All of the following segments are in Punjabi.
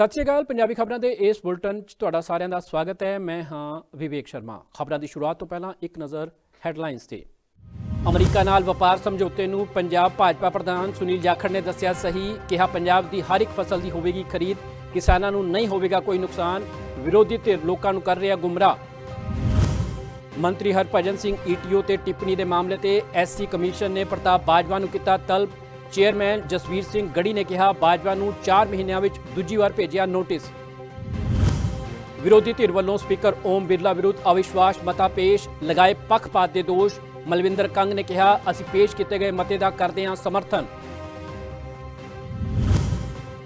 ਸਤਿ ਸ਼੍ਰੀ ਅਕਾਲ, ਪੰਜਾਬੀ ਖਬਰਾਂ ਦੇ ਇਸ ਬੁਲਟਨ 'ਚ ਤੁਹਾਡਾ ਸਾਰਿਆਂ ਦਾ ਸਵਾਗਤ ਹੈ। ਮੈਂ ਹਾਂ ਵਿਵੇਕ ਸ਼ਰਮਾ। ਖਬਰਾਂ ਦੀ ਸ਼ੁਰੂਆਤ ਤੋਂ ਪਹਿਲਾਂ ਇੱਕ ਨਜ਼ਰ ਹੈਡਲਾਈਨਸ ਤੇ। ਅਮਰੀਕਾ ਨਾਲ ਵਪਾਰ ਸਮਝੌਤੇ ਨੂੰ ਪੰਜਾਬ ਭਾਜਪਾ ਪ੍ਰਧਾਨ ਸੁਨੀਲ ਜਾਖੜ ਨੇ ਦੱਸਿਆ, ਸਹੀ ਕਿਹਾ, ਪੰਜਾਬ ਦੀ ਹਰ ਇੱਕ ਫਸਲ ਦੀ ਹੋਵੇਗੀ ਖਰੀਦ, ਕਿਸਾਨਾਂ ਨੂੰ ਨਹੀਂ ਹੋਵੇਗਾ ਕੋਈ ਨੁਕਸਾਨ, ਵਿਰੋਧੀ ਧਿਰ ਲੋਕਾਂ ਨੂੰ ਕਰ ਰਿਹਾ ਗੁੰਮਰਾਹ। ਮੰਤਰੀ ਹਰਭਜਨ ਸਿੰਘ ਈਟੀਓ ਤੇ ਟਿੱਪਣੀ ਦੇ ਮਾਮਲੇ ਤੇ ਐਸਸੀ ਕਮਿਸ਼ਨ ਨੇ ਪ੍ਰਤਾਪ ਬਾਜਵਾ ਨੂੰ ਕੀਤਾ ਤਲਬ ਚੇਅਰਮੈਨ ਜਸਵੀਰ ਸਿੰਘ ਗੜੀ ਨੇ ਕਿਹਾ, ਬਾਜਵਾ ਨੂੰ 4 ਮਹੀਨਿਆਂ ਵਿੱਚ ਦੂਜੀ ਵਾਰ ਭੇਜਿਆ ਨੋਟਿਸ। ਵਿਰੋਧੀ ਧਿਰ ਵੱਲੋਂ ਸਪੀਕਰ ਓਮ ਬਿਰਲਾ ਵਿਰੁੱਧ ਅਵਿਸ਼ਵਾਸ ਮਤਾ ਪੇਸ਼ ਲਗਾਏ ਪੱਖਪਾਤ ਦੇ ਦੋਸ਼। ਮਲਵਿੰਦਰ ਕੰਗ ਨੇ ਕਿਹਾ, ਅਸੀਂ ਪੇਸ਼ ਕੀਤੇ ਗਏ ਮਤੇ ਦਾ ਕਰਦੇ ਹਾਂ ਸਮਰਥਨ।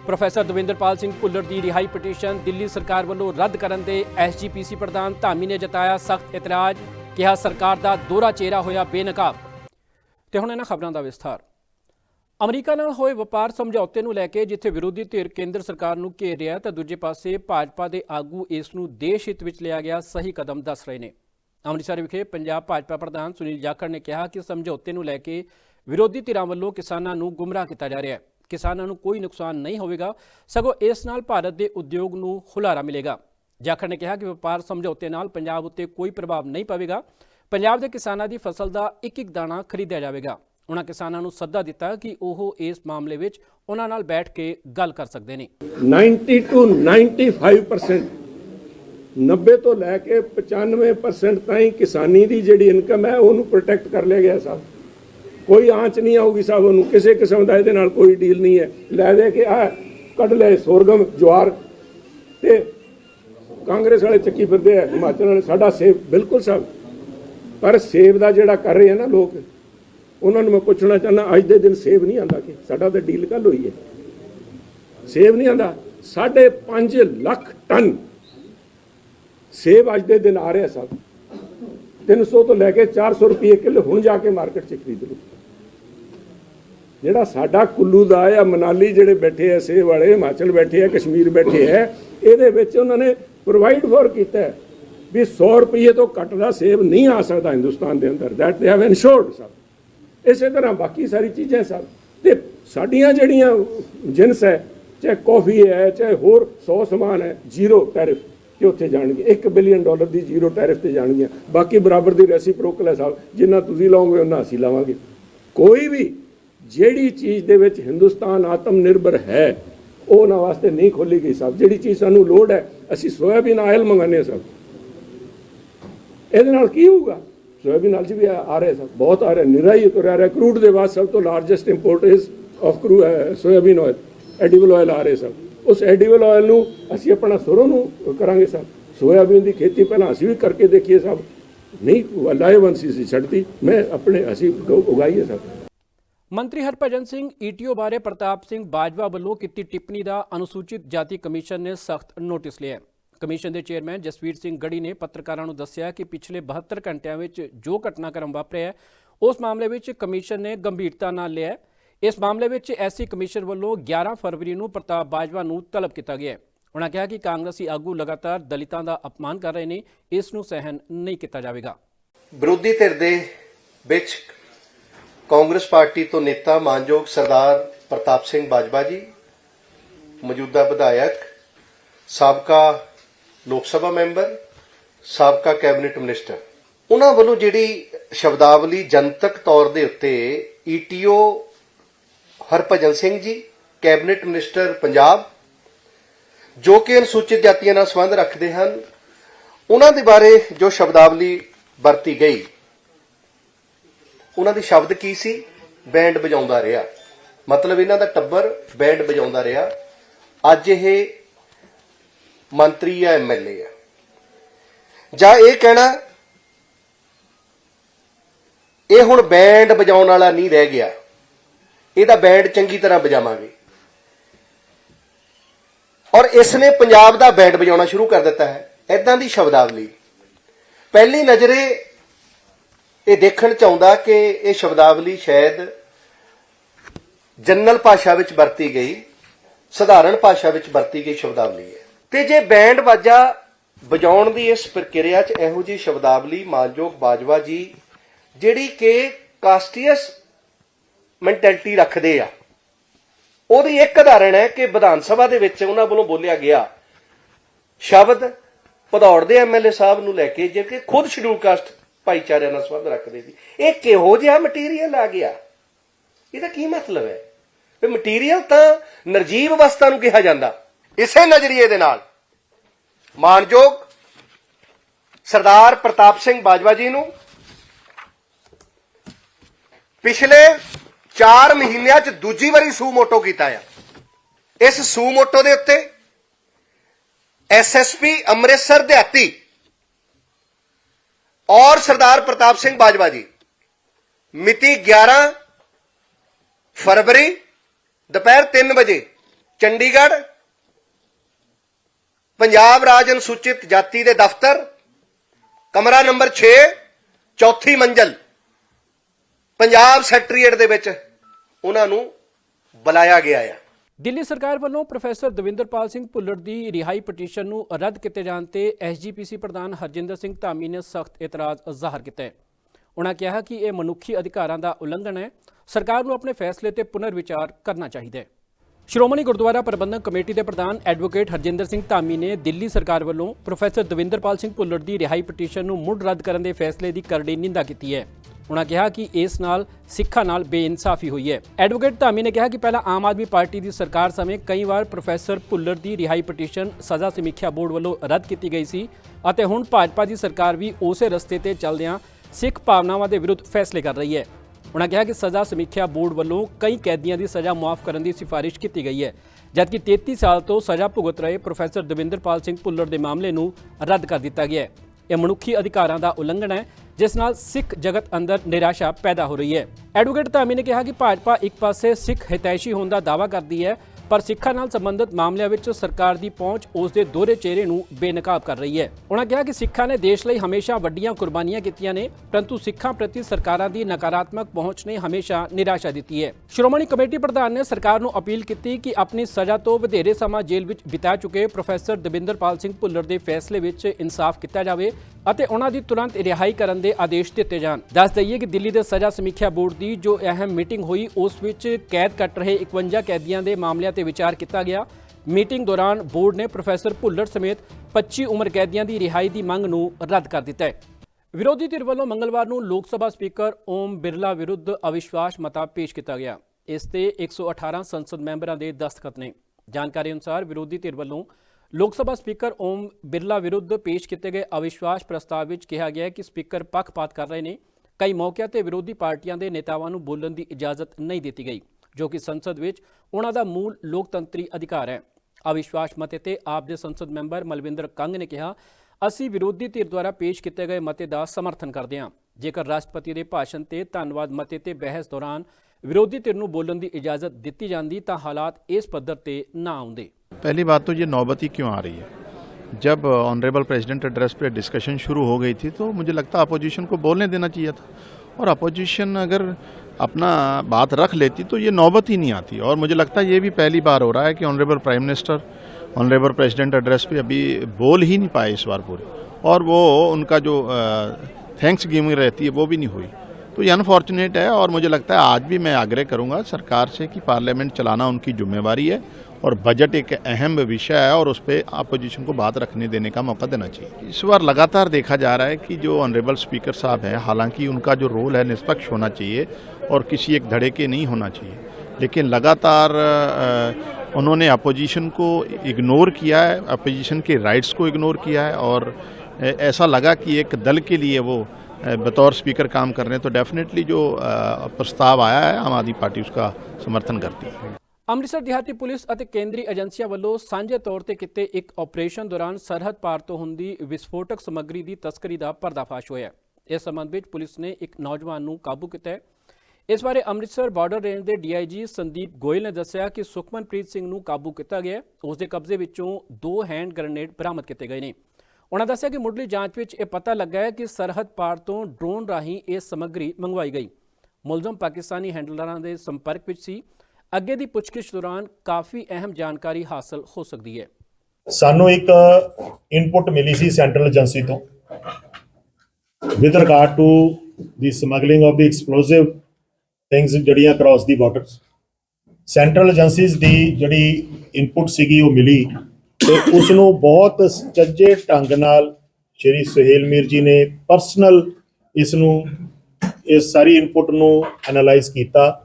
ਪ੍ਰੋਫੈਸਰ ਦਵਿੰਦਰਪਾਲ ਸਿੰਘ ਭੁੱਲਰ ਦੀ ਰਿਹਾਈ ਪਟੀਸ਼ਨ ਦਿੱਲੀ ਸਰਕਾਰ ਵੱਲੋਂ ਰੱਦ ਕਰਨ ਦੇ ਐਸਜੀਪੀਸੀ ਪ੍ਰਧਾਨ ਧਾਮੀ ਨੇ ਜਤਾਇਆ ਸਖਤ ਇਤਰਾਜ਼, ਕਿਹਾ ਸਰਕਾਰ ਦਾ ਦੋਹਰਾ ਚਿਹਰਾ ਹੋਇਆ ਬੇਨਕਾਬ। ਤੇ ਹੁਣ ਇਹਨਾਂ ਖਬਰਾਂ ਦਾ ਵਿਸਥਾਰ। ਅਮਰੀਕਾ ਨਾਲ ਹੋਏ ਵਪਾਰ ਸਮਝੌਤੇ ਨੂੰ ਲੈ ਕੇ ਜਿੱਥੇ ਵਿਰੋਧੀ ਧਿਰ ਕੇਂਦਰ ਸਰਕਾਰ ਨੂੰ ਘੇਰ ਰਿਹਾ ਤਾਂ ਦੂਜੇ ਪਾਸੇ ਭਾਜਪਾ ਦੇ ਆਗੂ ਇਸ ਨੂੰ ਦੇਸ਼ ਹਿੱਤ ਵਿੱਚ ਲਿਆ ਗਿਆ ਸਹੀ ਕਦਮ ਦੱਸ ਰਹੇ ਨੇ। ਅੰਮ੍ਰਿਤਸਰ ਵਿਖੇ ਪੰਜਾਬ ਭਾਜਪਾ ਪ੍ਰਧਾਨ ਸੁਨੀਲ ਜਾਖੜ ਨੇ ਕਿਹਾ ਕਿ ਸਮਝੌਤੇ ਨੂੰ ਲੈ ਕੇ ਵਿਰੋਧੀ ਧਿਰਾਂ ਵੱਲੋਂ ਕਿਸਾਨਾਂ ਨੂੰ ਗੁੰਮਰਾਹ ਕੀਤਾ ਜਾ ਰਿਹਾ ਹੈ। ਕਿਸਾਨਾਂ ਨੂੰ ਕੋਈ ਨੁਕਸਾਨ ਨਹੀਂ ਹੋਵੇਗਾ, ਸਗੋਂ ਇਸ ਨਾਲ ਭਾਰਤ ਦੇ ਉਦਯੋਗ ਨੂੰ ਹੁਲਾਰਾ ਮਿਲੇਗਾ। ਜਾਖੜ ਨੇ ਕਿਹਾ ਕਿ ਵਪਾਰ ਸਮਝੌਤੇ ਨਾਲ ਪੰਜਾਬ ਉੱਤੇ ਕੋਈ ਪ੍ਰਭਾਵ ਨਹੀਂ ਪਵੇਗਾ। ਪੰਜਾਬ ਦੇ ਕਿਸਾਨਾਂ ਦੀ ਫਸਲ ਦਾ ਇੱਕ ਇੱਕ ਦਾਣਾ ਖਰੀਦਿਆ ਜਾਵੇਗਾ। ਉਹਨਾਂ ਕਿਸਾਨਾਂ ਨੂੰ ਸੱਦਾ ਦਿੱਤਾ ਕਿ ਉਹ ਇਸ ਮਾਮਲੇ ਵਿੱਚ ਉਹਨਾਂ ਨਾਲ ਬੈਠ ਕੇ ਗੱਲ ਕਰ ਸਕਦੇ ਨੇ। 90 to 95% 90 ਤੋਂ ਲੈ ਕੇ 95% ਤਾਈਂ ਕਿਸਾਨੀ ਦੀ ਜਿਹੜੀ ਇਨਕਮ ਹੈ, ਉਹਨੂੰ ਪ੍ਰੋਟੈਕਟ ਕਰ ਲਿਆ ਗਿਆ ਸਾਹਿਬ ਕੋਈ ਆਂਚ ਨਹੀਂ ਆਊਗੀ ਸਾਹਿਬ ਉਹਨੂੰ, ਕਿਸੇ ਕਿਸਮ ਦਾ ਇਹਦੇ ਨਾਲ ਕੋਈ ਡੀਲ ਨਹੀਂ ਹੈ। ਲੈ ਦੇ ਕੇ ਆ, ਕੱਢ ਲੈ ਸੋਰਗਮ ਜਵਾਰ ਤੇ ਕਾਂਗਰਸ ਵਾਲੇ ਚੱਕੀ ਫਿਰਦੇ ਆ, ਹਿਮਾਚਲ ਵਾਲੇ, ਸਾਡਾ ਸੇਬ ਬਿਲਕੁਲ ਸਾਹਿਬ ਪਰ ਸੇਬ ਦਾ ਜਿਹੜਾ ਕਰ ਰਹੇ ਆ ਨਾ ਲੋਕ ਉਹਨਾਂ ਨੂੰ ਮੈਂ ਪੁੱਛਣਾ ਚਾਹੁੰਦਾ, ਅੱਜ ਦੇ ਦਿਨ ਸੇਬ ਨਹੀਂ ਆਂਦਾ ਕਿ? ਸਾਡਾ ਤਾਂ ਡੀਲ ਕੱਲ ਹੋਈ ਹੈ ਸੇਬ ਨਹੀਂ ਆਂਦਾ 5.5 ਲੱਖ ਟਨ। ਸੇਬ ਅੱਜ ਦੇ ਦਿਨ ਆ ਰਿਹਾ ਸਭ। 300 ਤੋਂ ਲੈ ਕੇ 400 ਰੁਪਏ ਕਿਲੋ ਹੁਣ ਜਾ ਕੇ ਮਾਰਕੀਟ 'ਚ ਖਰੀਦ ਲਓ। ਜਿਹੜਾ ਸਾਡਾ ਕੁੱਲੂ ਦਾ ਆ, ਮਨਾਲੀ ਜਿਹੜੇ ਬੈਠੇ ਆ, ਸੇਬ ਵਾਲੇ, ਹਿਮਾਚਲ ਬੈਠੇ ਆ, ਕਸ਼ਮੀਰ ਬੈਠੇ ਆ, ਇਹਦੇ ਵਿੱਚ ਉਹਨਾਂ ਨੇ ਪ੍ਰੋਵਾਈਡ ਫੋਰ ਕੀਤਾ ਵੀ 100 ਰੁਪਏ ਤੋਂ ਘੱਟ ਦਾ ਸੇਬ ਨਹੀਂ ਆ ਸਕਦਾ ਹਿੰਦੁਸਤਾਨ ਦੇ ਅੰਦਰ। ਦੈਟ ਦੇ ਹੈਵ ਇਨਸ਼ੋਰਡ ਸਭ। ਇਸੇ ਤਰ੍ਹਾਂ ਬਾਕੀ ਸਾਰੀ ਚੀਜ਼ਾਂ ਸਭ ਤੇ ਸਾਡੀਆਂ ਜਿਹੜੀਆਂ ਜਿੰਸ ਹੈ, ਚਾਹੇ ਕਾਫੀ ਹੈ, ਚਾਹੇ ਹੋਰ 100 ਸਮਾਨ ਹੈ, ਜ਼ੀਰੋ ਟੈਰਿਫ ਕਿ ਉੱਥੇ ਜਾਣਗੇ 1 ਬਿਲੀਅਨ ਡਾਲਰ ਦੀ ਜ਼ੀਰੋ ਟੈਰਿਫ ਤੇ ਜਾਣਗੀਆਂ। ਬਾਕੀ ਬਰਾਬਰ ਦੀ ਰੈਸੀਪ੍ਰੋਕਲ ਹੈ ਸਾਹਿਬ, ਜਿੰਨਾ ਤੁਸੀਂ ਲਾਓਗੇ ਉਹਨਾਂ ਅਸੀਂ ਲਾਵਾਂਗੇ। ਕੋਈ ਵੀ ਜਿਹੜੀ ਚੀਜ਼ ਦੇ ਵਿੱਚ ਹਿੰਦੁਸਤਾਨ ਆਤਮ ਨਿਰਭਰ ਹੈ, ਉਹ ਉਹਨਾਂ ਵਾਸਤੇ ਨਹੀਂ ਖੋਲੀ ਗਈ ਸਾਹਿਬ। ਜਿਹੜੀ ਚੀਜ਼ ਸਾਨੂੰ ਲੋੜ ਹੈ, ਅਸੀਂ ਸੋਇਆਬੀਨ ਆਇਲ ਮੰਗਾਉਂਦੇ ਹਾਂ ਸਾਹਿਬ। ਇਹਦੇ ਨਾਲ ਕੀ ਹੋਊਗਾ? ਸੋਇਆਬੀਨ ਆਇਲ 'ਚ ਵੀ ਆ ਆ ਸਭ ਬਹੁਤ ਆ ਰਿਹਾ ਨਿਰਾ ਹੀ ਤੁਰਿਆ ਰਿਹਾ ਕਰੂਡ ਦੇ ਬਾਅਦ ਸਭ ਤੋਂ largest import is of crude soybean oil edible oil ਆ ਰਹੇ ਸਭ ਉਸ ਐਡੀਬਲ ਆਇਲ ਨੂੰ ਅਸੀਂ ਆਪਣਾ ਸਰੋਂ ਨੂੰ ਕਰਾਂਗੇ ਸਭ ਸੋਇਆਬੀਨ ਦੀ ਖੇਤੀ ਪਹਿਲਾਂ ਅਸੀਂ ਵੀ ਕਰਕੇ ਦੇਖੀਏ ਸਭ ਨਹੀਂ ਲਾਹੇਵੰਦ ਸੀ ਸੀ ਮੈਂ ਆਪਣੇ ਅਸੀਂ ਉਗਾਈਏ ਸਭ ਮੰਤਰੀ ਹਰਭਜਨ ਸਿੰਘ ਈਟੀਓ ਬਾਰੇ ਪ੍ਰਤਾਪ ਸਿੰਘ ਬਾਜਵਾ ਵੱਲੋਂ ਕੀਤੀ ਟਿੱਪਣੀ ਦਾ ਅਨੁਸੂਚਿਤ ਜਾਤੀ ਕਮਿਸ਼ਨ ਨੇ ਸਖਤ ਨੋਟਿਸ ਲਿਆ ਕਮਿਸ਼ਨ ਦੇ ਚੇਅਰਮੈਨ ਜਸਵੀਰ ਸਿੰਘ ਗੜੀ ਨੇ ਪੱਤਰਕਾਰਾਂ ਨੂੰ ਦੱਸਿਆ ਕਿ ਪਿਛਲੇ 72 ਘੰਟਿਆਂ ਵਿੱਚ ਜੋ ਘਟਨਾਕ੍ਰਮ ਵਾਪਰਿਆ ਹੈ, ਉਸ ਮਾਮਲੇ ਵਿੱਚ ਕਮਿਸ਼ਨ ਨੇ ਗੰਭੀਰਤਾ ਨਾਲ ਲਿਆ ਹੈ। ਇਸ ਮਾਮਲੇ ਵਿੱਚ ਐਸਸੀ ਕਮਿਸ਼ਨ ਵੱਲੋਂ 11 ਫਰਵਰੀ ਨੂੰ ਪ੍ਰਤਾਪ ਬਾਜਵਾ ਨੂੰ ਤਲਬ ਕੀਤਾ ਗਿਆ ਉਹਨਾਂ ਕਿਹਾ ਕਿ ਕਾਂਗਰਸੀ ਆਗੂ ਲਗਾਤਾਰ ਦਲਿਤਾਂ ਦਾ ਅਪਮਾਨ ਕਰ ਰਹੇ ਨੇ ਇਸ ਨੂੰ ਸਹਿਨ ਨਹੀਂ ਕੀਤਾ ਜਾਵੇਗਾ ਵਿਰੋਧੀ ਧਿਰ ਦੇ ਵਿੱਚ ਕਾਂਗਰਸ ਪਾਰਟੀ ਤੋਂ ਨੇਤਾ ਮਾਨਯੋਗ ਸਰਦਾਰ ਪ੍ਰਤਾਪ ਸਿੰਘ ਬਾਜਵਾ ਜੀ ਮੌਜੂਦਾ ਵਿਧਾਇਕ ਸਾਬਕਾ ਲੋਕ ਸਭਾ ਮੈਂਬਰ, ਸਾਬਕਾ ਕੈਬਨਿਟ ਮਿਨਿਸਟਰ। ਉਹਨਾਂ ਵੱਲੋਂ ਜਿਹੜੀ ਸ਼ਬਦਾਵਲੀ ਜਨਤਕ ਤੌਰ ਦੇ ਉੱਤੇ ETO Harbhajan Singh ji, cabinet minister Punjab, ਜੋ ਕਿ ਅਨੁਸੂਚਿਤ ਜਾਤੀਆਂ ਨਾਲ ਸੰਬੰਧ ਰੱਖਦੇ ਹਨ, ਉਹਨਾਂ ਦੇ ਬਾਰੇ ਜੋ ਸ਼ਬਦਾਵਲੀ ਵਰਤੀ ਗਈ, ਉਹਨਾਂ ਦੀ ਸ਼ਬਦ ਕੀ ਸੀ? ਬੈਂਡ ਵਜਾਉਂਦਾ ਰਿਹਾ। ਮਤਲਬ ਇਹਨਾਂ ਦਾ ਟੱਬਰ ਬੈਂਡ ਵਜਾਉਂਦਾ ਰਿਹਾ। ਅੱਜ ਇਹ ਮੰਤਰੀ ਜਾਂ ਐਮਐਲਏ ਆ। ਜਾਂ ਇਹ ਕਹਿਣਾ, ਇਹ ਹੁਣ ਬੈਂਡ ਵਜਾਉਣ ਵਾਲਾ ਨਹੀਂ ਰਹਿ ਗਿਆ। ਇਹਦਾ ਬੈਂਡ ਚੰਗੀ ਤਰ੍ਹਾਂ ਵਜਾਵਾਂਗੇ। ਔਰ ਇਸ ਨੇ ਪੰਜਾਬ ਦਾ ਬੈਂਡ ਵਜਾਉਣਾ ਸ਼ੁਰੂ ਕਰ ਦਿੱਤਾ ਹੈ। ਐਦਾਂ ਦੀ ਸ਼ਬਦਾਵਲੀ। ਪਹਿਲੀ ਨਜ਼ਰੇ ਇਹ ਦੇਖਣ ਚ ਆਉਂਦਾ ਕਿ ਇਹ ਸ਼ਬਦਾਵਲੀ ਸ਼ਾਇਦ ਜਨਰਲ ਭਾਸ਼ਾ ਵਿੱਚ ਵਰਤੀ ਗਈ, ਸਧਾਰਨ ਭਾਸ਼ਾ ਵਿੱਚ ਵਰਤੀ ਗਈ ਸ਼ਬਦਾਵਲੀ ਹੈ। ਤੇ ਜੇ ਬੈਂਡ ਵਾਜਾ ਵਜਾਉਣ ਦੀ ਇਸ ਪ੍ਰਕਿਰਿਆ 'ਚ ਇਹੋ ਜੀ ਸ਼ਬਦਾਵਲੀ ਮਾਨਯੋਗ ਬਾਜਵਾ ਜੀ, ਜਿਹੜੀ ਕਿ ਕਾਸਟੀਅਸ ਮੈਂਟੈਲਿਟੀ ਰੱਖਦੇ ਆ, ਉਹਦੀ ਇੱਕ ਉਦਾਹਰਣ ਹੈ ਕਿ ਵਿਧਾਨ ਸਭਾ ਦੇ ਵਿੱਚ ਉਹਨਾਂ ਵੱਲੋਂ ਬੋਲਿਆ ਗਿਆ, ਸ਼ਬਦ ਭਦੌੜ ਦੇ ਐਮਐਲਏ ਸਾਹਿਬ ਨੂੰ ਲੈ ਕੇ ਜਿਹੜੇ ਖੁਦ ਸ਼ਡਿਊਲ ਕਾਸਟ ਭਾਈਚਾਰਿਆਂ ਨਾਲ ਸੰਬੰਧ ਰੱਖਦੇ ਸੀ, ਇਹ ਕਿਹੋ ਜਿਹਾ ਮਟੀਰੀਅਲ ਆ ਗਿਆ? ਇਹਦਾ ਕੀ ਮਤਲਬ ਹੈ? ਇਹ ਮਟੀਰੀਅਲ ਤਾਂ ਨਰਜੀਵ ਅਵਸਥਾ ਨੂੰ ਕਿਹਾ ਜਾਂਦਾ। ਇਸੇ ਨਜ਼ਰੀਏ ਦੇ ਨਾਲ ਮਾਨਯੋਗ ਸਰਦਾਰ ਪ੍ਰਤਾਪ ਸਿੰਘ ਬਾਜਵਾ ਜੀ ਨੂੰ ਪਿਛਲੇ 4 ਮਹੀਨਿਆਂ 'ਚ ਦੂਜੀ ਵਾਰੀ ਸੂ ਮੋਟੋ ਕੀਤਾ ਆ। ਇਸ ਸੂ ਮੋਟੋ ਦੇ ਉੱਤੇ ਐਸਐਸਪੀ ਅੰਮ੍ਰਿਤਸਰ ਦਿਹਾਤੀ ਔਰ ਸਰਦਾਰ ਪ੍ਰਤਾਪ ਸਿੰਘ ਬਾਜਵਾ ਜੀ ਮਿਤੀ 11 ਫਰਵਰੀ, ਦੁਪਹਿਰ 3 ਵਜੇ, ਚੰਡੀਗੜ੍ਹ ਪੰਜਾਬ ਰਾਜ ਅਨੁਸੂਚਿਤ ਜਾਤੀ ਦੇ ਦਫ਼ਤਰ, ਕਮਰਾ ਨੰਬਰ 6 ਚੌਥੀ ਮੰਜ਼ਲ। ਪੰਜਾਬ ਸੈਕਟਰੀਏਟ ਦੇ ਵਿੱਚ ਉਹਨਾਂ ਨੂੰ ਬੁਲਾਇਆ ਗਿਆ ਆ। ਦਿੱਲੀ ਸਰਕਾਰ ਵੱਲੋਂ ਪ੍ਰੋਫੈਸਰ ਦਵਿੰਦਰਪਾਲ ਸਿੰਘ ਭੁੱਲਰ ਦੀ ਰਿਹਾਈ ਪਟੀਸ਼ਨ ਨੂੰ ਰੱਦ ਕੀਤੇ ਜਾਣ ਤੇ ਐਸਜੀਪੀਸੀ ਪ੍ਰਧਾਨ ਹਰਜਿੰਦਰ ਸਿੰਘ ਧਾਮੀ ਨੇ ਸਖਤ ਇਤਰਾਜ਼ ਜ਼ਾਹਰ ਕੀਤਾ। ਹੈ ਉਹਨਾਂ ਕਿਹਾ ਕਿ ਇਹ ਮਨੁੱਖੀ ਅਧਿਕਾਰਾਂ ਦਾ ਉਲੰਘਣ ਹੈ। ਸਰਕਾਰ ਨੂੰ ਆਪਣੇ ਫੈਸਲੇ ਤੇ ਪੁਨਰ ਵਿਚਾਰ ਕਰਨਾ ਚਾਹੀਦਾ ਹੈ। ਸ਼੍ਰੋਮਣੀ ਗੁਰਦੁਆਰਾ ਪ੍ਰਬੰਧਕ ਕਮੇਟੀ ਦੇ ਪ੍ਰਧਾਨ ਐਡਵੋਕੇਟ ਹਰਜਿੰਦਰ ਸਿੰਘ ਧਾਮੀ ਨੇ ਦਿੱਲੀ ਸਰਕਾਰ ਵੱਲੋਂ ਪ੍ਰੋਫੈਸਰ ਦਵਿੰਦਰਪਾਲ ਸਿੰਘ ਭੁੱਲਰ ਦੀ ਰਿਹਾਈ ਪਟੀਸ਼ਨ ਨੂੰ ਮੁੜ ਰੱਦ ਕਰਨ ਦੇ ਫੈਸਲੇ ਦੀ ਕਰੜੀ ਨਿੰਦਾ ਕੀਤੀ ਹੈ। ਉਹਨਾਂ ਕਿਹਾ ਕਿ ਇਸ ਨਾਲ ਸਿੱਖਾਂ ਨਾਲ ਬੇਇਨਸਾਫੀ ਹੋਈ ਹੈ। ਐਡਵੋਕੇਟ ਧਾਮੀ ਨੇ ਕਿਹਾ ਕਿ ਪਹਿਲਾਂ ਆਮ ਆਦਮੀ ਪਾਰਟੀ ਦੀ ਸਰਕਾਰ ਸਮੇਂ ਕਈ ਵਾਰ ਪ੍ਰੋਫੈਸਰ ਭੁੱਲਰ ਦੀ ਰਿਹਾਈ ਪਟੀਸ਼ਨ ਸਜ਼ਾ ਸਮੀਖਿਆ ਬੋਰਡ ਵੱਲੋਂ ਰੱਦ ਕੀਤੀ ਗਈ ਸੀ ਅਤੇ ਹੁਣ ਭਾਜਪਾ ਦੀ ਸਰਕਾਰ ਵੀ ਉਸੇ ਰਸਤੇ ਤੇ ਚੱਲਦਿਆਂ ਸਿੱਖ ਭਾਵਨਾਵਾਂ ਦੇ ਵਿਰੁੱਧ ਫੈਸਲੇ ਕਰ ਰਹੀ ਹੈ। ਉਹਨਾਂ ਕਿਹਾ ਕਿ ਸਜ਼ਾ ਸਮੀਖਿਆ ਬੋਰਡ ਵੱਲੋਂ ਕਈ ਕੈਦੀਆਂ ਦੀ ਸਜ਼ਾ ਮੁਆਫ ਕਰਨ ਦੀ ਸਿਫਾਰਿਸ਼ ਕੀਤੀ ਗਈ ਹੈ, ਜਦਕਿ 33 ਸਾਲ ਤੋਂ ਸਜ਼ਾ ਭੁਗਤ ਰਹੇ ਪ੍ਰੋਫੈਸਰ ਦਵਿੰਦਰਪਾਲ ਸਿੰਘ ਭੁੱਲਰ ਦੇ ਮਾਮਲੇ ਨੂੰ ਰੱਦ ਕਰ ਦਿੱਤਾ ਗਿਆ ਹੈ। ਇਹ ਮਨੁੱਖੀ ਅਧਿਕਾਰਾਂ ਦਾ ਉਲੰਘਣ ਹੈ, ਜਿਸ ਨਾਲ ਸਿੱਖ ਜਗਤ ਅੰਦਰ ਨਿਰਾਸ਼ਾ ਪੈਦਾ ਹੋ ਰਹੀ ਹੈ। ਐਡਵੋਕੇਟ ਧਾਮੀ ਨੇ ਕਿਹਾ ਕਿ ਭਾਜਪਾ ਇੱਕ ਪਾਸੇ ਸਿੱਖ ਹਿਤੈਸ਼ੀ ਹੋਣ ਦਾ ਦਾਅਵਾ ਕਰਦੀ ਹੈ ਪਰ ਸਿੱਖਾਂ ਨਾਲ ਸੰਬੰਧਿਤ ਮਾਮਲਿਆਂ ਵਿੱਚ ਸਰਕਾਰ ਦੀ ਪਹੁੰਚ ਉਸ ਦੇ ਦੋਹਰੇ ਚਿਹਰੇ ਨੂੰ ਬੇਨਕਾਬ ਕਰ ਰਹੀ ਹੈ। ਉਹਨਾਂ ਕਿਹਾ ਕਿ ਸਿੱਖਾਂ ਨੇ ਦੇਸ਼ ਲਈ ਹਮੇਸ਼ਾ ਵੱਡੀਆਂ ਕੁਰਬਾਨੀਆਂ ਕੀਤੀਆਂ ਨੇ, ਪਰੰਤੂ ਸਿੱਖਾਂ ਪ੍ਰਤੀ ਸਰਕਾਰਾਂ ਦੀ ਨਕਾਰਾਤਮਕ ਪਹੁੰਚ ਨੇ ਹਮੇਸ਼ਾ ਨਿਰਾਸ਼ਾ ਦਿੱਤੀ ਹੈ। ਸ਼੍ਰੋਮਣੀ ਕਮੇਟੀ ਪ੍ਰਧਾਨ ਨੇ ਸਰਕਾਰ ਨੂੰ ਅਪੀਲ ਕੀਤੀ ਕਿ ਆਪਣੀ ਸਜ਼ਾ ਤੋਂ ਵਧੇਰੇ ਸਮਾਂ ਜੇਲ੍ਹ ਵਿੱਚ ਬਿਤਾ ਚੁੱਕੇ ਪ੍ਰੋਫੈਸਰ ਦਵਿੰਦਰਪਾਲ ਸਿੰਘ ਭੁੱਲਰ ਦੇ ਫੈਸਲੇ ਵਿੱਚ ਇਨਸਾਫ ਕੀਤਾ ਜਾਵੇ ਅਤੇ ਉਹਨਾਂ ਦੀ ਤੁਰੰਤ ਰਿਹਾਈ ਕਰਨ ਦੇ ਆਦੇਸ਼ ਦਿੱਤੇ ਜਾਣ। ਦੱਸ ਦਈਏ ਕਿ ਦਿੱਲੀ ਦੇ ਸਜ਼ਾ ਸਮੀਖਿਆ ਬੋਰਡ ਦੀ ਜੋ ਅਹਿਮ ਮੀਟਿੰਗ ਹੋਈ, ਉਸ ਵਿੱਚ ਕੈਦ ਕੱਟ ਰਹੇ 51 ਕੈਦੀਆਂ ਦੇ ਮਾਮਲਿਆਂ ਤੇ ਵਿਚਾਰ ਕੀਤਾ ਗਿਆ। ਮੀਟਿੰਗ ਦੌਰਾਨ ਬੋਰਡ ਨੇ ਪ੍ਰੋਫੈਸਰ ਭੁੱਲਰ ਸਮੇਤ 25 ਉਮਰ ਕੈਦੀਆਂ ਦੀ ਰਿਹਾਈ ਦੀ ਮੰਗ ਨੂੰ ਰੱਦ ਕਰ ਦਿੱਤਾ ਹੈ। ਵਿਰੋਧੀ ਧਿਰ ਵੱਲੋਂ ਮੰਗਲਵਾਰ ਨੂੰ ਲੋਕ ਸਭਾ ਸਪੀਕਰ ਓਮ ਬਿਰਲਾ ਵਿਰੁੱਧ ਅਵਿਸ਼ਵਾਸ ਮਤਾ ਪੇਸ਼ ਕੀਤਾ ਗਿਆ। ਇਸ ਤੇ 118 ਸੰਸਦ ਮੈਂਬਰਾਂ ਦੇ ਦਸਤਖਤ ਨੇ। ਜਾਣਕਾਰੀ ਅਨੁਸਾਰ ਵਿਰੋਧੀ ਧਿਰ ਵੱਲੋਂ ਲੋਕ ਸਭਾ ਸਪੀਕਰ ਓਮ ਬਿਰਲਾ ਵਿਰੁੱਧ ਪੇਸ਼ ਕੀਤੇ ਗਏ ਅਵਿਸ਼ਵਾਸ ਪ੍ਰਸਤਾਵ ਵਿੱਚ ਕਿਹਾ ਗਿਆ ਹੈ ਕਿ ਸਪੀਕਰ ਪੱਖਪਾਤ ਕਰ ਰਹੇ ਨੇ। ਕਈ ਮੌਕਿਆਂ ਤੇ ਵਿਰੋਧੀ ਪਾਰਟੀਆਂ ਦੇ ਨੇਤਾਵਾਂ ਨੂੰ ਬੋਲਣ ਦੀ ਇਜਾਜ਼ਤ ਨਹੀਂ ਦਿੱਤੀ ਗਈ। ਜੋ ਕਿ ਸੰਸਦ ਵਿੱਚ ਉਹਨਾਂ ਦਾ ਮੂਲ ਲੋਕਤੰਤਰੀ ਅਧਿਕਾਰ ਹੈ ਅਵਿਸ਼ਵਾਸ ਮਤੇ ਤੇ ਆਪ ਦੇ ਸੰਸਦ ਮੈਂਬਰ ਮਲਵਿੰਦਰ ਕੰਗ ਨੇ ਕਿਹਾ ਅਸੀਂ ਵਿਰੋਧੀ ਧਿਰ ਦੁਆਰਾ ਪੇਸ਼ ਕੀਤੇ ਗਏ ਮਤੇ ਦਾ ਸਮਰਥਨ ਕਰਦੇ ਹਾਂ ਜੇਕਰ ਰਾਸ਼ਟਰਪਤੀ ਦੇ ਭਾਸ਼ਣ ਤੇ ਧੰਨਵਾਦ ਮਤੇ ਤੇ ਬਹਿਸ ਦੌਰਾਨ ਵਿਰੋਧੀ ਧਿਰ ਨੂੰ ਬੋਲਣ ਦੀ ਇਜਾਜ਼ਤ ਦਿੱਤੀ ਜਾਂਦੀ ਤਾਂ ਹਾਲਾਤ ਇਸ ਪੱਧਰ ਤੇ ਨਾ ਆਉਂਦੇ पहली बात तो ये नौबती क्यों आ रही है जब ऑनरेबल प्रेसिडेंट एड्रेस पे डिस्कशन शुरू हो गई थी तो मुझे लगता अपोजिशन को बोलने देना चाहिए था और अपोजिशन अगर अपना बात रख लेती तो ये नौबत ही नहीं आती। और मुझे लगता है ये भी पहली बार हो रहा है कि honourable prime minister honourable president address पे अभी बोल ही नहीं पाए इस बार पूरे। और वो उनका जो थैंक्स गिविंग रहती है, वो भी नहीं हुई। तो ये अनफॉर्चुनेट है और मुझे लगता है आज भी मैं आग्रह करूँगा सरकार से कि पार्लियामेंट चलाना उनकी जिम्मेवारी है। और बजट एक अहम विषय है और उस पर अपोजिशन को बात रखने देने का मौका देना चाहिए। इस बार लगातार देखा जा रहा है कि जो ऑनरेबल स्पीकर साहब हैं, हालाँकि उनका जो रोल है निष्पक्ष होना चाहिए और किसी एक धड़े के नहीं होना चाहिए। लेकिन लगातार उन्होंने अपोजिशन को इग्नोर किया है अपोजिशन के राइट्स को इग्नोर किया है और ऐसा लगा कि एक दल के लिए वो बतौर स्पीकर काम कर रहे हैं तो डेफिनेटली जो प्रस्ताव आया है, आम आदमी पार्टी उसका समर्थन करती है। ਅੰਮ੍ਰਿਤਸਰ ਦਿਹਾਤੀ ਪੁਲਿਸ ਅਤੇ ਕੇਂਦਰੀ ਏਜੰਸੀਆਂ ਵੱਲੋਂ ਸਾਂਝੇ ਤੌਰ ਤੇ ਕੀਤੇ ਇੱਕ ਆਪਰੇਸ਼ਨ ਦੌਰਾਨ ਸਰਹੱਦ ਪਾਰ ਤੋਂ ਹੁੰਦੀ ਵਿਸਫੋਟਕ ਸਮੱਗਰੀ ਦੀ ਤਸਕਰੀ ਦਾ ਪਰਦਾਫਾਸ਼ ਹੋਇਆ। ਇਸ ਸੰਬੰਧ ਵਿੱਚ ਪੁਲਿਸ ਨੇ ਇੱਕ ਨੌਜਵਾਨ ਨੂੰ ਕਾਬੂ ਕੀਤਾ ਇਸ ਬਾਰੇ ਅੰਮ੍ਰਿਤਸਰ ਬਾਰਡਰ ਰੇਂਜ ਦੇ ਡੀਆਈਜੀ ਸੰਦੀਪ ਗੋਇਲ ਨੇ ਦੱਸਿਆ ਕਿ ਸੁਖਮਨਪ੍ਰੀਤ ਸਿੰਘ ਨੂੰ ਕਾਬੂ ਕੀਤਾ ਗਿਆ ਉਸ ਦੇ ਕਬਜ਼ੇ ਵਿੱਚੋਂ ਦੋ ਹੈਂਡ ਗ੍ਰਨੇਡ ਬਰਾਮਦ ਕੀਤੇ ਗਏ ਨੇ। ਉਹਨਾਂ ਦੱਸਿਆ ਕਿ ਮੁੱਢਲੀ ਜਾਂਚ ਵਿੱਚ ਇਹ ਪਤਾ ਲੱਗਾ ਹੈ ਕਿ ਸਰਹੱਦ ਪਾਰ ਤੋਂ ਡਰੋਨ ਰਾਹੀਂ ਇਹ ਸਮੱਗਰੀ ਮੰਗਵਾਈ ਗਈ। ਮੁਲਜ਼ਮ ਪਾਕਿਸਤਾਨੀ ਹੈਂਡਲਰਾਂ ਦੇ ਸੰਪਰਕ ਵਿੱਚ ਸੀ। ਅੱਗੇ ਦੀ ਪੁੱਛਗਿੱਛ ਦੌਰਾਨ ਕਾਫੀ ਅਹਿਮ ਜਾਣਕਾਰੀ ਹਾਸਲ ਹੋ ਸਕਦੀ ਹੈ। ਸਾਨੂੰ ਇੱਕ ਇਨਪੁਟ ਮਿਲੀ ਸੀ ਸੈਂਟਰਲ ਏਜੰਸੀ ਤੋਂ। With regard to the smuggling of the explosive things ਜਿਹੜੀਆਂ cross the borders central agencies ਦੀ ਜਿਹੜੀ ਇਨਪੁਟ ਸੀਗੀ ਉਹ ਮਿਲੀ ਤੇ ਉਸ ਨੂੰ ਬਹੁਤ ਸੱਜੇ ਢੰਗ ਨਾਲ ਸ਼੍ਰੀ ਸੁਹੇਲ ਮੀਰ ਜੀ ਨੇ ਪਰਸਨਲ ਇਸ ਨੂੰ ਇਸ ਸਾਰੀ ਇਨਪੁਟ ਨੂੰ ਐਨਾਲਾਈਜ਼ ਕੀਤਾ।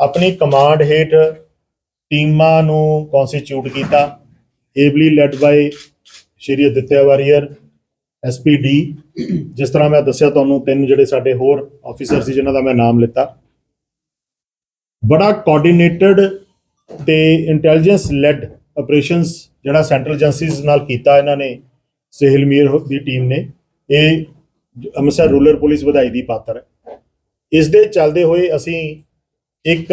ਆਪਣੀ ਕਮਾਂਡ ਹੇਠ ਟੀਮਾਂ ਨੂੰ ਕਨਸਟੀਟਿਊਟ ਕੀਤਾ। Ably led by Shri Aditya Warrier SPD ਜਿਸ ਤਰ੍ਹਾਂ ਮੈਂ ਦੱਸਿਆ ਤੁਹਾਨੂੰ, ਤਿੰਨ ਜਿਹੜੇ ਸਾਡੇ ਹੋਰ ਆਫੀਸਰ ਸੀ, ਜਿਨ੍ਹਾਂ ਦਾ ਮੈਂ ਨਾਮ ਲਿੱਤਾ। ਬੜਾ ਕੋਆਰਡੀਨੇਟਡ ਤੇ ਇੰਟੈਲੀਜੈਂਸ ਲੈਡ ਆਪਰੇਸ਼ਨਸ ਜਿਹੜਾ ਸੈਂਟਰਲ ਏਜੰਸੀਜ਼ ਨਾਲ ਕੀਤਾ ਇਹਨਾਂ ਨੇ ਸਹਿਲ ਮੀਰ ਦੀ ਟੀਮ ਨੇ। ਇਹ ਅੰਮ੍ਰਿਤਸਰ ਰੂਰਲ ਪੁਲਿਸ ਵਧਾਈ ਦੀ ਪਾਤਰ ਹੈ। ਇਸ ਦੇ ਚੱਲਦੇ ਹੋਏ ਅਸੀਂ ਇੱਕ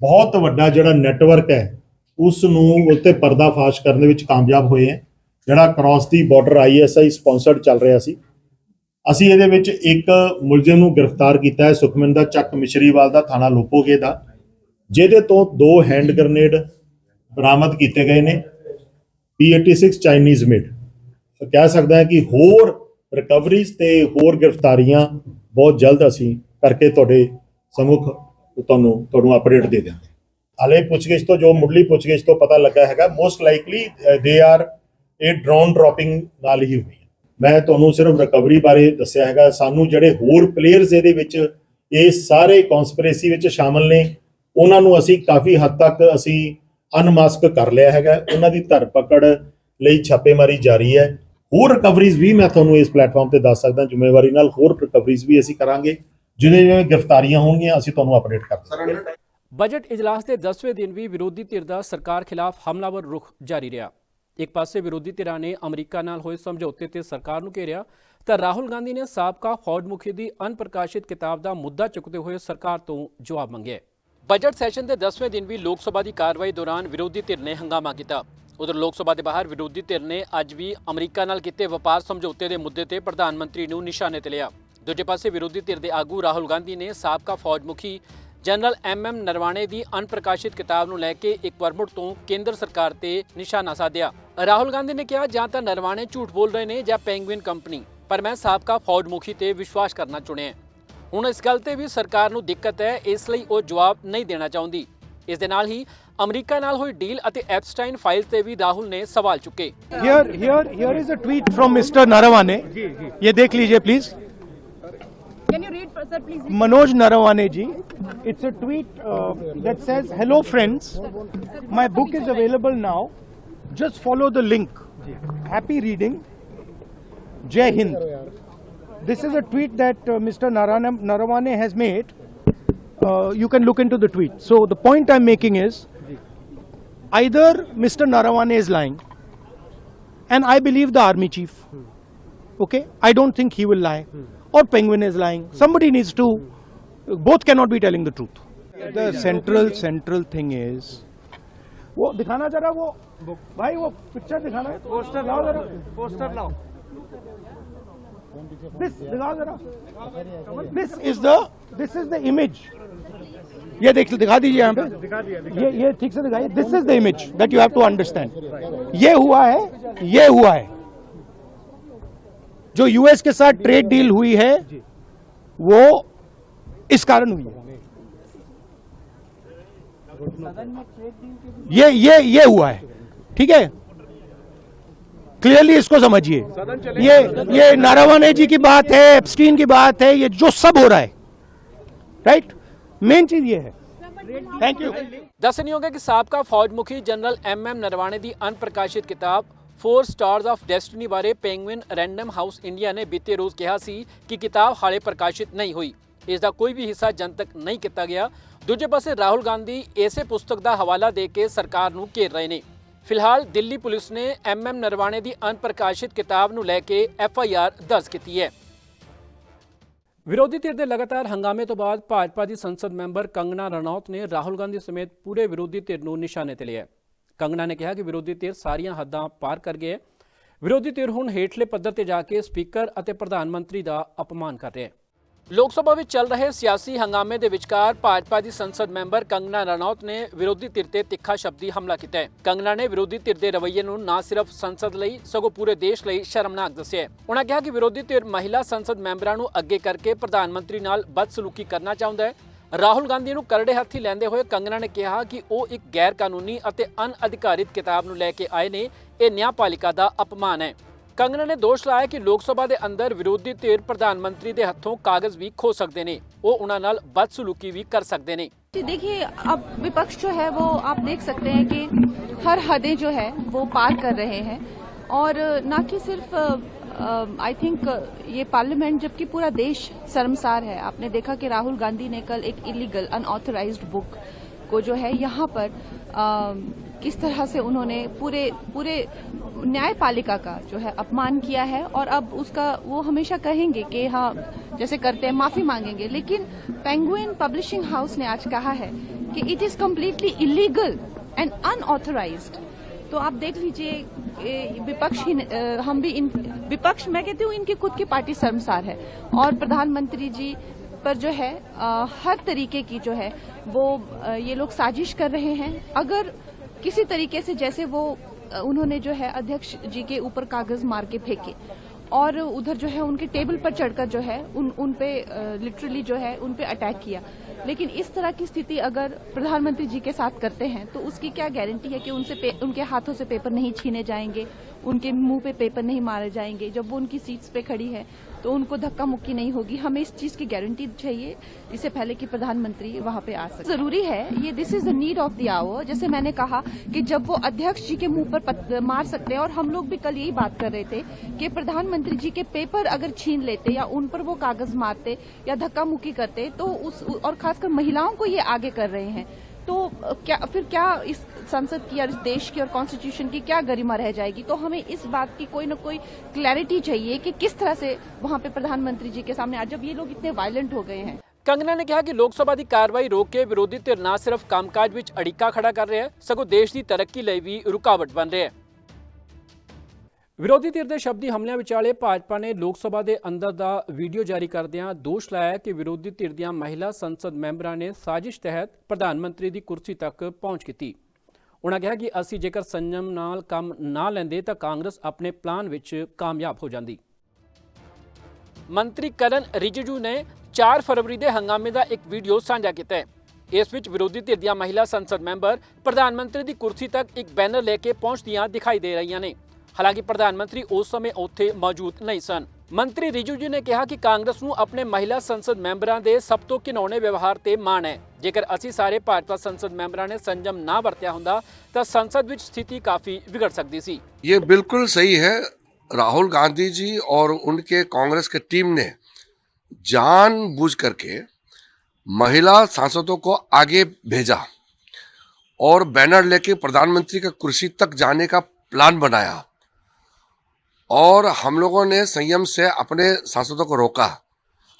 ਬਹੁਤ ਵੱਡਾ ਜਿਹੜਾ ਨੈਟਵਰਕ ਹੈ ਉਸ ਨੂੰ ਉੱਤੇ ਪਰਦਾਫਾਸ਼ ਕਰਨ ਦੇ ਵਿੱਚ ਕਾਮਯਾਬ ਹੋਏ ਹੈ। ਜਿਹੜਾ cross the border ISI sponsored ਚੱਲ ਰਿਹਾ ਸੀ। ਅਸੀਂ ਇਹਦੇ ਵਿੱਚ ਇੱਕ ਮੁਲਜ਼ਮ ਨੂੰ ਗ੍ਰਿਫਤਾਰ ਕੀਤਾ ਹੈ, ਸੁਖਮਿੰਦਰ ਚੱਕ ਮਿਸ਼ਰੀਵਾਲ ਦਾ, ਥਾਣਾ ਲੋਪੋਗੇ ਦਾ। ਜਿਹਦੇ ਤੋਂ ਦੋ ਹੈਂਡ ਗ੍ਰਨੇਡ ਬਰਾਮਦ ਕੀਤੇ ਗਏ ਨੇ P86 ਚਾਈਨੀਜ਼ ਮੇਡ ਕਹਿ ਸਕਦਾ ਹੈ ਕਿ ਹੋਰ ਰਿਕਵਰੀਜ਼ ਤੇ ਹੋਰ ਗ੍ਰਿਫਤਾਰੀਆਂ ਬਹੁਤ ਜਲਦ ਅਸੀਂ ਕਰਕੇ ਤੁਹਾਡੇ ਸਮੁਖ ਉਹ ਤੁਹਾਨੂੰ ਤੁਹਾਨੂੰ ਅਪਡੇਟ ਦੇ ਦਿਆਂਗੇ। ਹਾਲੇ ਪੁੱਛਗਿੱਛ ਤੋਂ, ਜੋ ਮੁੱਢਲੀ ਪੁੱਛਗਿੱਛ ਤੋਂ ਪਤਾ ਲੱਗਾ ਹੈਗਾ ਮੋਸਟ ਲਾਈਕਲੀ ਦੇ ਆਰ ਇਹ ਡਰੋਨ ਡ੍ਰੌਪਿੰਗ ਨਾਲ ਹੀ ਹੋਈ ਹੈ। ਮੈਂ ਤੁਹਾਨੂੰ ਸਿਰਫ ਰਿਕਵਰੀ ਬਾਰੇ ਦੱਸਿਆ ਹੈਗਾ, ਸਾਨੂੰ ਜਿਹੜੇ ਹੋਰ ਪਲੇਅਰਸ ਇਹਦੇ ਵਿੱਚ, ਇਹ ਸਾਰੇ ਕਨਸਪੀਰੇਸੀ ਵਿੱਚ ਸ਼ਾਮਲ ਨੇ, ਉਹਨਾਂ ਨੂੰ ਅਸੀਂ ਕਾਫੀ ਹੱਦ ਤੱਕ ਅਸੀਂ ਅਨਮਾਸਕ ਕਰ ਲਿਆ ਹੈਗਾ, ਉਹਨਾਂ ਦੀ ਧਰਪਕੜ ਲਈ ਛਾਪੇਮਾਰੀ ਜਾਰੀ ਹੈ। ਹੋਰ ਰਿਕਵਰੀਜ਼ ਵੀ ਮੈਂ ਤੁਹਾਨੂੰ ਇਸ ਪਲੇਟਫਾਰਮ ਤੇ ਦੱਸ ਸਕਦਾ, ਜ਼ਿੰਮੇਵਾਰੀ ਨਾਲ ਹੋਰ ਰਿਕਵਰੀਜ਼ ਵੀ ਅਸੀਂ ਕਰਾਂਗੇ। ਜਿਵੇਂ ਜਿਵੇਂ ਗ੍ਰਿਫਤਾਰੀਆਂ ਹੋਣਗੀਆਂ ਅਸੀਂ ਤੁਹਾਨੂੰ ਅਪਡੇਟ ਕਰ ਦਾਂਗੇ ਬਜਟ ਇਜਲਾਸ ਦੇ 10ਵੇਂ ਦਿਨ ਵੀ ਵਿਰੋਧੀ ਧਿਰ ਦਾ ਸਰਕਾਰ ਖਿਲਾਫ ਹਮਲਾਵਰ ਰੁਖ ਜਾਰੀ ਰਿਹਾ। ਇੱਕ ਪਾਸੇ ਵਿਰੋਧੀ ਧਿਰਾਂ ਨੇ ਅਮਰੀਕਾ ਨਾਲ ਹੋਏ ਸਮਝੌਤੇ ਤੇ ਸਰਕਾਰ ਨੂੰ ਘੇਰਿਆ ਤਾਂ ਰਾਹੁਲ ਗਾਂਧੀ ਨੇ ਸਾਬਕਾ ਫੌਜ ਮੁਖੀ ਦੀ ਅਨਪ੍ਰਕਾਸ਼ਿਤ ਕਿਤਾਬ ਦਾ ਮੁੱਦਾ ਚੁੱਕਦੇ ਹੋਏ ਸਰਕਾਰ ਤੋਂ ਜਵਾਬ ਮੰਗਿਆ। ਬਜਟ ਸੈਸ਼ਨ ਦੇ 10ਵੇਂ ਦਿਨ ਵੀ ਲੋਕ ਸਭਾ ਦੀ ਕਾਰਵਾਈ ਦੌਰਾਨ ਵਿਰੋਧੀ ਧਿਰ ਨੇ ਹੰਗਾਮਾ ਕੀਤਾ। ਉਧਰ ਲੋਕ ਸਭਾ ਦੇ ਬਾਹਰ ਵਿਰੋਧੀ ਧਿਰ ਨੇ ਅੱਜ ਵੀ ਅਮਰੀਕਾ ਨਾਲ ਕੀਤੇ ਵਪਾਰ ਸਮਝੌਤੇ ਦੇ ਮੁੱਦੇ ਤੇ ਪ੍ਰਧਾਨ ਮੰਤਰੀ ਨੂੰ ਨਿਸ਼ਾਨੇ ਤੇ ਲਿਆ। ਦੂਜੇ ਪਾਸੇ ਵਿਰੋਧੀ ਧਿਰ ਦੇ ਆਗੂ ਰਾਹੁਲ ਗਾਂਧੀ ਨੇ ਸਾਬਕਾ ਫੌਜ ਮੁਖੀ ਜਨਰਲ ਐਮ ਐਮ ਨਰਵਾਣੇ ਦੀ ਅਨਪ੍ਰਕਾਸ਼ਿਤ ਕਿਤਾਬ ਨੂੰ ਲੈ ਕੇ ਇੱਕ ਵਾਰ ਮੁੜ ਤੋਂ ਕੇਂਦਰ ਸਰਕਾਰ ਤੇ ਨਿਸ਼ਾਨਾ ਸਾਧਿਆ। ਰਾਹੁਲ ਗਾਂਧੀ ਨੇ ਕਿਹਾ ਜਾਂ ਤਾਂ ਨਰਵਾਣੇ ਝੂਠ ਬੋਲ ਰਹੇ ਨੇ ਜਾਂ ਪੈਂਗਵਿਨ ਕੰਪਨੀ ਪਰ ਮੈਂ ਸਾਬਕਾ ਫੌਜ ਮੁਖੀ ਤੇ ਵਿਸ਼ਵਾਸ ਕਰਨਾ ਚੁਣਿਆ ਹੁਣ ਇਸ ਗੱਲ ਤੇ ਵੀ ਸਰਕਾਰ ਨੂੰ ਦਿੱਕਤ ਹੈ ਇਸ ਲਈ ਉਹ ਜਵਾਬ ਨਹੀਂ ਦੇਣਾ ਚਾਹੁੰਦੀ। ਇਸ ਦੇ ਨਾਲ ਹੀ ਅਮਰੀਕਾ ਨਾਲ ਹੋਈ ਡੀਲ ਅਤੇ ਐਪਸਟਾਈਨ ਫਾਈਲ ਤੇ ਵੀ ਰਾਹੁਲ ਨੇ ਸਵਾਲ ਚੁੱਕੇ। Here here here is a tweet from mister Naravane ਇਹ ਦੇਖ ਲੀजिए please Can you read, sir, please? Manoj Narawane ji. It's a tweet uh, that says, "Hello friends, my book is available now. Just follow the link. Happy reading. Jai Hind." This is a tweet that uh, Mr. Narawane has made. Uh, you can look into the tweet. So the point I'm making is, either Mr. Narawane is lying, and I believe the army chief. Okay, I don't think he will lie, or Penguin is lying. Somebody needs to. Both cannot be telling the truth. The central central thing is. वो दिखाना जरा वो भाई वो पिक्चर दिखाना पोस्टर लाओ जरा पोस्टर लाओ दिस दिखाओ जरा this is the this is the image ये देख दिखा दीजिए यहाँ पे ये ये ठीक से दिखाइए this is the image that you have to understand ये हुआ है ये हुआ है जो यूएस के साथ ट्रेड डील हुई है वो इस कारण हुई है। ये ये ये हुआ है। ठीक है? क्लियरली इसको समझिए। ये ये नारावाने जी की बात है एपस्टीन की बात है ये जो सब हो रहा है। राइट मेन चीज़ ये है। थैंक यू दस नहीं होगा कि सबका फौज मुखी जनरल एम एम नरवाने की अनप्रकाशित किताब 4 ਸਟਾਰਸ ਆਫ ਡੈਸਟੀਨੀ ਬਾਰੇ ਪੈਂਗੁਇਨ ਰੈਂਡਮ ਹਾਊਸ ਇੰਡੀਆ ਨੇ ਬੀਤੇ ਰੋਜ਼ ਕਿਹਾ ਸੀ ਕਿ ਕਿਤਾਬ ਹਾਲੇ ਪ੍ਰਕਾਸ਼ਿਤ ਨਹੀਂ ਹੋਈ। ਇਸ ਦਾ ਕੋਈ ਵੀ ਹਿੱਸਾ ਜਨਤਕ ਨਹੀਂ ਕੀਤਾ ਗਿਆ। ਦੂਜੇ ਪਾਸੇ ਰਾਹੁਲ ਗਾਂਧੀ ਇਸੇ ਪੁਸਤਕ ਦਾ ਹਵਾਲਾ ਦੇ ਕੇ ਸਰਕਾਰ ਨੂੰ ਘੇਰ ਰਹੇ ਨੇ। ਫਿਲਹਾਲ ਦਿੱਲੀ ਪੁਲਿਸ ਨੇ ਐਮ ਐਮ ਨਰਵਾਣੇ ਦੀ ਅਨਪ੍ਰਕਾਸ਼ਿਤ ਕਿਤਾਬ ਨੂੰ ਲੈ ਕੇ ਐਫ ਆਈ ਆਰ ਦਰਜ ਕੀਤੀ ਹੈ। ਵਿਰੋਧੀ ਧਿਰ ਦੇ ਲਗਾਤਾਰ ਹੰਗਾਮੇ ਤੋਂ ਬਾਅਦ ਭਾਜਪਾ ਦੀ ਸੰਸਦ ਮੈਂਬਰ ਕੰਗਨਾ ਰਣੌਤ ਨੇ ਰਾਹੁਲ ਗਾਂਧੀ ਸਮੇਤ ਪੂਰੇ ਵਿਰੋਧੀ ਧਿਰ ਨੂੰ ਨਿਸ਼ਾਨੇ ਤੇ ਲਿਆ ਹੈ। ਕੰਗਣਾ ਨੇ ਕਿਹਾ ਕਿ ਵਿਰੋਧੀ ਧਿਰ ਸਾਰੀਆਂ ਹੱਦਾਂ ਪਾਰ ਕਰ ਗਏ ਵਿਰੋਧੀ ਧਿਰ ਹੁਣ ਹੇਠਲੇ ਪੱਧਰ ਤੇ ਜਾ ਕੇ ਸਪੀਕਰ ਅਤੇ ਪ੍ਰਧਾਨ ਮੰਤਰੀ ਦਾ ਅਪਮਾਨ ਕਰ ਰਿਹਾ ਹੈ। ਲੋਕ ਸਭਾ ਵਿੱਚ ਚੱਲ ਰਹੇ ਸਿਆਸੀ ਹੰਗਾਮੇ ਦੇ ਵਿਚਕਾਰ ਭਾਜਪਾ ਦੀ ਸੰਸਦ ਮੈਂਬਰ ਕੰਗਨਾ ਰਣੌਤ ਨੇ ਵਿਰੋਧੀ ਧਿਰ ਤੇ ਤਿੱਖਾ ਸ਼ਬਦੀ ਹਮਲਾ ਕੀਤਾ ਹੈ। ਕੰਗਨਾ ਨੇ ਵਿਰੋਧੀ ਧਿਰ ਦੇ ਰਵੱਈਏ ਨੂੰ ਨਾ ਸਿਰਫ ਸੰਸਦ ਲਈ, ਸਗੋਂ ਪੂਰੇ ਦੇਸ਼ ਲਈ ਸ਼ਰਮਨਾਕ ਦੱਸਿਆ ਉਹਨਾਂ ਕਿਹਾ ਕਿ ਵਿਰੋਧੀ ਧਿਰ ਮਹਿਲਾ ਸੰਸਦ ਮੈਂਬਰਾਂ ਨੂੰ ਅੱਗੇ ਕਰਕੇ ਪ੍ਰਧਾਨ ਮੰਤਰੀ ਨਾਲ ਬਦਸਲੂਕੀ ਕਰਨਾ ਚਾਹੁੰਦਾ ਹੈ। ਰਾਹੁਲ ਗਾਂਧੀ ਨੂੰ ਕਰੜੇ ਹੱਥੀ ਲੈਂਦੇ ਹੋਏ ਕੰਗਨਾ ਨੇ ਕਿਹਾ ਕਿ ਉਹ ਇੱਕ ਗੈਰ ਕਾਨੂੰਨੀ ਅਤੇ ਅਨਅਧਿਕਾਰਿਤ ਕਿਤਾਬ ਨੂੰ ਲੈ ਕੇ ਆਏ ਨੇ ਇਹ ਨਿਆਂਪਾਲਿਕਾ ਦਾ ਅਪਮਾਨ ਹੈ ਕੰਗਨਾ ਨੇ ਦੋਸ਼ ਲਾਇਆ ਕਿ ਲੋਕ ਸਭਾ ਦੇ ਅੰਦਰ ਵਿਰੋਧੀ ਧਿਰ ਪ੍ਰਧਾਨ ਮੰਤਰੀ ਦੇ ਹੱਥੋਂ ਕਾਗਜ਼ ਵੀ ਖੋ ਸਕਦੇ ਨੇ ਉਹ ਉਹਨਾਂ ਨਾਲ ਬਦਸਲੂਕੀ ਵੀ ਕਰ ਸਕਦੇ ਨੇ जी, देखिए अब विपक्ष जो है वो आप देख सकते हैं कि हर हदें जो है वो पार कर रहे हैं और ना कि सिर्फ़ आई थिंक ये पार्लियामेंट जबकि पूरा देश शर्मसार है। आपने देखा कि राहुल गांधी ने कल एक इलीगल अनऑथराइज्ड बुक को जो है यहाँ पर अ, किस तरह से उन्होंने पूरे पूरे न्यायपालिका का जो है अपमान किया है और अब उसका वो हमेशा कहेंगे कि हाँ जैसे करते हैं माफ़ी मांगेंगे। लेकिन पेंगुइन पब्लिशिंग हाउस ने आज कहा है कि it is completely illegal and unauthorised तो आप देख लीजिए विपक्ष हम भी इन विपक्ष मैं कहती हूँ इनकी खुद की पार्टी शर्मसार है। और प्रधानमंत्री जी पर जो है आ, हर तरीके की जो है वो आ, ये लोग साजिश कर रहे हैं। अगर किसी तरीके से जैसे वो उन्होंने जो है अध्यक्ष जी के ऊपर कागज़ मार के फेंके और उधर जो है, उनके टेबल पर चढ़कर जो है, उन उन पे लिटरली जो है, उन पे अटैक किया। लेकिन इस तरह की स्थिति अगर प्रधानमंत्री जी के साथ करते हैं तो उसकी क्या गारंटी है कि उनसे उनके हाथों से पेपर नहीं छीने जाएँगे, उनके मुँह पे पेपर नहीं मारे जाएँगे, जब वो उनकी सीट्स पे खड़ी है? तो उनको धक्का मुक्की नहीं होगी। हमें इस चीज़ की गारंटी चाहिए, इससे पहले कि प्रधानमंत्री वहाँ पे आ सके। ज़रूरी है, ये this is the need of the hour जैसे मैंने कहा कि जब वो अध्यक्ष जी के मुँह पर मार सकते हैं, और हम लोग भी कल यही बात कर रहे थे कि प्रधानमंत्री जी के पेपर अगर छीन लेते या उन पर वो कागज़ मारते या धक्का मुक्की करते तो उस, और खासकर महिलाओं को ये आगे कर रहे हैं। तो अ, क्या फिर क्या इस संसद की और इस देश की और कॉन्स्टिट्यूशन की क्या गरिमा रह जाएगी तो हमें इस बात की कोई न कोई क्लैरिटी चाहिए कि किस तरह से वहां पे प्रधानमंत्री जी के सामने आज जब ये लोग इतने वायलेंट हो गए हैं ਕੰਗਨਾ ਨੇ ਕਿਹਾ ਕਿ ਲੋਕ ਸਭਾ ਦੀ ਕਾਰਵਾਈ ਰੋਕ ਕੇ ਵਿਰੋਧੀ ਧਿਰ ਨਾ ਸਿਰਫ ਕੰਮਕਾਜ ਵਿੱਚ ਅੜਿੱਕਾ ਖੜਾ ਕਰ ਰਿਹਾ ਹੈ ਸਗੋਂ ਦੇਸ਼ ਦੀ ਤਰੱਕੀ ਲਈ ਵੀ ਰੁਕਾਵਟ ਬਣ ਰਿਹਾ ਹੈ ਵਿਰੋਧੀ ਧਿਰ ਦੇ ਸ਼ਬਦੀ ਹਮਲਿਆਂ ਵਿਚਾਲੇ ਭਾਜਪਾ ਨੇ ਲੋਕ ਸਭਾ ਦੇ ਅੰਦਰ ਦਾ ਵੀਡੀਓ ਜਾਰੀ ਕਰਦਿਆਂ ਦੋਸ਼ ਲਾਇਆ ਕਿ ਵਿਰੋਧੀ ਧਿਰ ਦੀਆਂ ਮਹਿਲਾ ਸੰਸਦ ਮੈਂਬਰਾਂ ਨੇ ਸਾਜ਼ਿਸ਼ ਤਹਿਤ ਪ੍ਰਧਾਨ ਮੰਤਰੀ ਦੀ ਕੁਰਸੀ ਤੱਕ ਪਹੁੰਚ ਕੀਤੀ। ਉਹਨਾਂ ਕਿਹਾ ਕਿ ਅਸੀਂ ਜੇਕਰ ਸੰਜਮ ਨਾਲ ਕੰਮ ਨਾ ਲੈਂਦੇ ਤਾਂ ਕਾਂਗਰਸ ਆਪਣੇ ਪਲਾਨ ਵਿੱਚ ਕਾਮਯਾਬ ਹੋ ਜਾਂਦੀ। ਮੰਤਰੀ ਕਰਨ ਰਿਜਿਜੂ ਨੇ 4 ਫਰਵਰੀ ਦੇ ਹੰਗਾਮੇ ਦਾ ਇੱਕ ਵੀਡੀਓ ਸਾਂਝਾ ਕੀਤਾ ਹੈ। ਇਸ ਵਿੱਚ ਵਿਰੋਧੀ ਧਿਰ ਦੀਆਂ ਮਹਿਲਾ ਸੰਸਦ ਮੈਂਬਰ ਪ੍ਰਧਾਨ ਮੰਤਰੀ ਦੀ ਕੁਰਸੀ ਤੱਕ ਇੱਕ ਬੈਨਰ ਲੈ ਕੇ ਪਹੁੰਚਦੀਆਂ ਦਿਖਾਈ ਦੇ ਰਹੀਆਂ ਨੇ। ਹਾਲਾਂਕਿ ਪ੍ਰਧਾਨ ਮੰਤਰੀ ਉਸ ਸਮੇਂ ਉੱਥੇ ਮੌਜੂਦ ਨਹੀਂ ਸਨ ਮੰਤਰੀ ਰਿਜਿਜੂ ਨੇ ਕਿਹਾ ਕਿ ਕਾਂਗਰਸ ਨੂੰ ਆਪਣੇ ਮਹਿਲਾ ਸੰਸਦ ਮੈਂਬਰਾਂ ਦੇ ਸਭ ਤੋਂ ਘਿਨੌਣੇ ਵਿਵਹਾਰ ਤੇ ਮਾਣ ਹੈ ਜੇਕਰ ਅਸੀਂ ਸਾਰੇ ਭਾਜਪਾ ਸੰਸਦ ਮੈਂਬਰਾਂ ਨੇ ਸੰਜਮ ਨਾ ਵਰਤਿਆ ਹੁੰਦਾ ਤਾਂ ਸੰਸਦ ਵਿੱਚ ਸਥਿਤੀ ਕਾਫੀ ਵਿਗੜ ਸਕਦੀ ਸੀ ये बिल्कुल सही है राहुल गांधी जी और उनके कांग्रेस के टीम ने जानबूझ करके महिला सांसदों को आगे भेजा और बैनर लेके प्रधानमंत्री की कुर्सी तक जाने का प्लान बनाया और हम लोगों ने संयम से अपने सांसदों को रोका।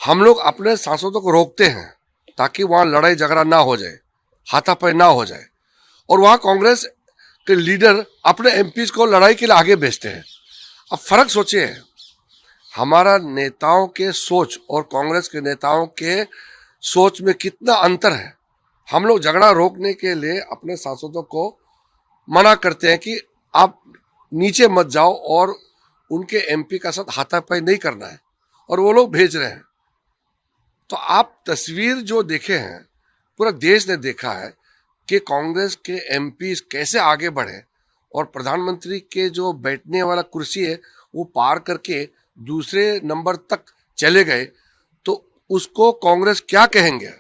हम लोग अपने सांसदों को रोकते हैं ताकि वहाँ लड़ाई झगड़ा ना हो जाए, हाथापाई ना हो जाए। और वहाँ कांग्रेस के लीडर अपने एमपीज को लड़ाई के लिए आगे भेजते हैं। अब फ़र्क सोचिए, हमारा नेताओं के सोच और कांग्रेस के नेताओं के सोच में कितना अंतर है। हम लोग झगड़ा रोकने के लिए अपने सांसदों को मना करते हैं कि आप नीचे मत जाओ और उनके एमपी का साथ हाथापाई नहीं करना है और वो लोग भेज रहे हैं। तो आप तस्वीर जो देखे हैं, पूरा देश ने देखा है कि कांग्रेस के एमपी कैसे आगे बढ़े और प्रधानमंत्री के जो बैठने वाला कुर्सी है, वो पार करके दूसरे नंबर तक चले गए। तो उसको कांग्रेस क्या कहेंगे?